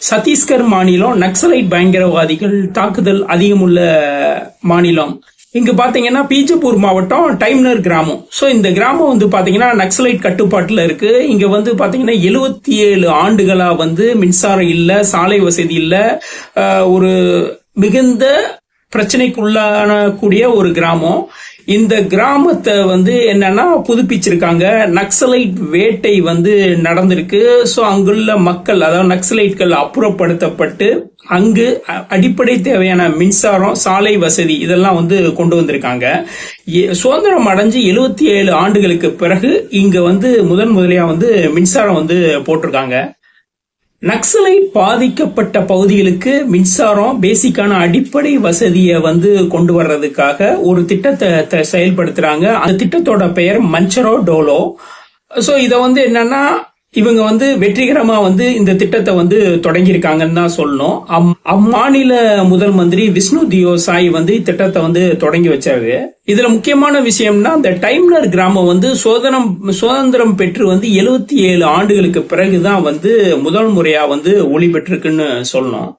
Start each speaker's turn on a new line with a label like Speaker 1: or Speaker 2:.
Speaker 1: சத்தீஸ்கர் மாநிலம் நக்சலைட் பயங்கரவாதிகள் தாக்குதல் அதிகமுள்ள மாநிலம். இங்க பாத்தீங்கன்னா பீஜப்பூர் மாவட்டம் டைம்னர் கிராமம். சோ இந்த கிராமம் வந்து பாத்தீங்கன்னா நக்சலைட் கட்டுப்பாட்டுல இருக்கு. இங்க வந்து பாத்தீங்கன்னா எழுபத்தி ஏழு ஆண்டுகளா வந்து மின்சாரம் இல்ல சாலை வசதி இல்ல. ஒரு மிகுந்த பிரச்சனைக்குள்ளான கூடிய ஒரு கிராமம். இந்த கிராமத்தை வந்து என்னன்னா புதுப்பிச்சிருக்காங்க. நக்சலைட் வேட்டை வந்து நடந்திருக்கு. ஸோ அங்குள்ள மக்கள் அதாவது நக்சலைட்கள் அப்புறப்படுத்தப்பட்டு அங்கு அடிப்படை தேவையான மின்சாரம் சாலை வசதி இதெல்லாம் வந்து கொண்டு வந்திருக்காங்க. சுதந்திரம் அடைஞ்சு எழுபத்தி ஏழு ஆண்டுகளுக்கு பிறகு இங்க வந்து முதன் முதலியா வந்து மின்சாரம் வந்து போட்டிருக்காங்க. நக்சலைட் பாதிக்கப்பட்ட பகுதிகளுக்கு மின்சாரம் பேசிக்கான அடிப்படை வசதியை வந்து கொண்டு வர்றதுக்காக ஒரு திட்டத்தை த- செயல்படுத்துறாங்க. அந்த திட்டத்தோட பெயர் மஞ்சரோ டோலோ. சோ இத வந்து என்னன்னா இவங்க வந்து வெற்றிகரமா வந்து இந்த திட்டத்தை வந்து தொடங்கியிருக்காங்கன்னு தான் சொல்லணும். அம்- அம்மாநில முதல் மந்திரி விஷ்ணு தியோ சாய் வந்து இத்திட்டத்தை வந்து தொடங்கி வச்சாரு. இதுல முக்கியமான விஷயம்னா அந்த டைம்லர் கிராமம் வந்து சுதந்திரம் சுதந்திரம் பெற்று வந்து எழுபத்தி ஏழு ஆண்டுகளுக்கு பிறகுதான் வந்து முதல் முறையா வந்து ஒளி பெற்றிருக்குன்னு சொல்லணும்.